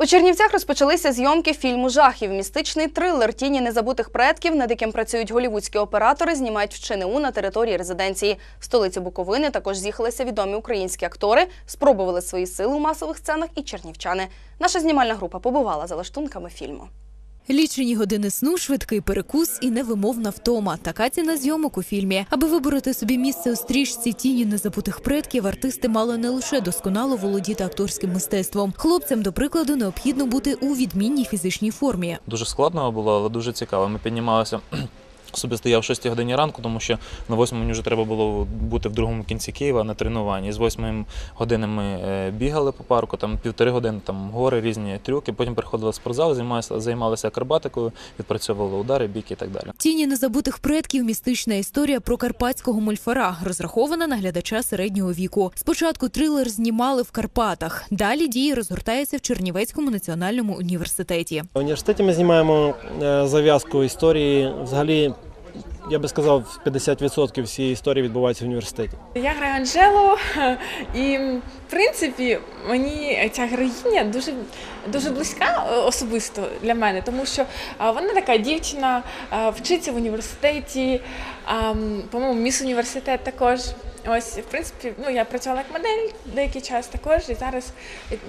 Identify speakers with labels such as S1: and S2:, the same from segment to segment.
S1: У Чернівцях розпочалися зйомки фільму жахів. Містичний трилер Тіні незабутих предків, над яким працюють голівудські оператори, знімають в ЧНУ на території резиденції. В столиці Буковини також з'їхалися відомі українські актори, спробували свої сили у масових сценах і чернівчани. Наша знімальна група побувала за лаштунками фільму.
S2: Лічені години сну, швидкий перекус і невимовна втома. Така ціна зйомок у фільмі. Аби вибороти собі місце у стрічці тіні незабутих предків, артисти мали не лише досконало володіти акторським мистецтвом. Хлопцям, до прикладу, необхідно бути у відмінній фізичній формі.
S3: Дуже складно було, але дуже цікаво. Ми піднімалися. Собі стояв о 6 годині ранку, тому що на 8 мені вже треба було бути в другому кінці Києва на тренуванні. З 8 години ми е, бігали по парку, там півтори години там гори, різні трюки. Потім приходили в спортзал, займалися, займалися акробатикою, відпрацьовували удари, біки і так далі.
S2: Тіні незабутих предків містична історія про карпатського мольфара, розрахована на глядача середнього віку. Спочатку трилер знімали в Карпатах. Далі дії розгортаються в Чернівецькому національному університеті.
S4: В університеті ми знімаємо е, зав'язку історії. Взагалі, я би сказав, 50% всієї історії відбувається в університеті.
S5: Я граю Анжелу, і в принципі мені ця героїня дуже дуже близька е, особисто для мене, тому що вона така дівчина, вчиться в університеті, по-моєму, міс університет також. Ось, в принципі, ну я працювала як модель деякий час також, і зараз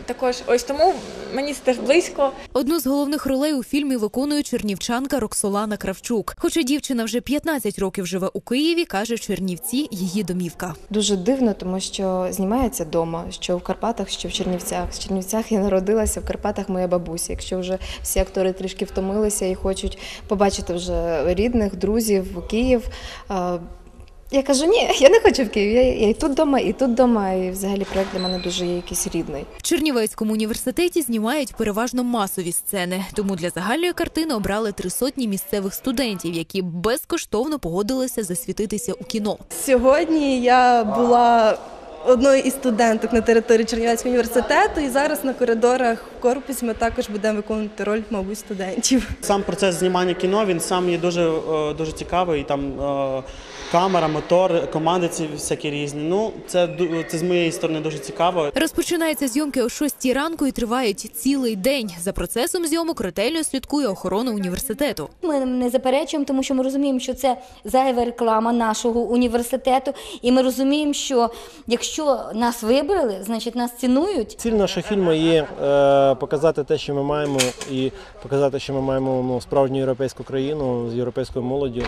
S5: також ось тому мені це теж близько.
S2: Одну з головних ролей у фільмі виконує чернівчанка Роксолана Кравчук. Хоча дівчина вже 15 років живе у Києві, каже Чернівці її домівка.
S6: Дуже дивно, тому що знімається вдома, що в Карпатах, що в Чернівцях. В Чернівцях я народилася, в Карпатах моя бабуся. Якщо вже всі актори трішки втомилися і хочуть побачити вже рідних, друзів, Київ. Я кажу, ні, я не хочу в Київ. Я, я і тут вдома, і тут вдома, і взагалі проект для мене дуже є якийсь рідний.
S2: В Чернівецькому університеті знімають переважно масові сцени. Тому для загальної картини обрали три сотні місцевих студентів, які безкоштовно погодилися засвітитися у кіно.
S7: Сьогодні я була одною із студенток на території Чернівецького університету, і зараз на коридорах в корпусі ми також будемо виконувати роль, мабуть, студентів.
S8: Сам процес знімання кіно він сам є дуже, е, дуже цікавий. Там е, камера, мотор, команди ці всякі різні. Ну, це, ду- це з моєї сторони дуже цікаво.
S2: Розпочинаються зйомки о 6 ранку і тривають цілий день. За процесом зйомок ретельно слідкує охорона університету.
S9: Ми не заперечуємо, тому що ми розуміємо, що це зайва реклама нашого університету, і ми розуміємо, що якщо нас вибрали, значить нас цінують.
S4: Ціль нашого фільму є е, показати те, що ми маємо, і показати, що ми маємо ну, справжню європейську країну з європейською молоддю,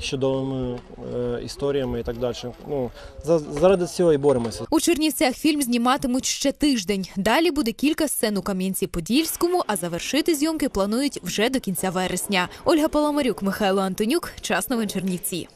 S4: з чудовими е, історіями і так далі. Ну, за, заради цього і боремося.
S2: У Чернівцях фільм зніматимуть ще тиждень. Далі буде кілька сцен у Кам'янці-Подільському, а завершити зйомки планують вже до кінця вересня. Ольга Паламарюк, Михайло Антонюк. Час новин Чернівці.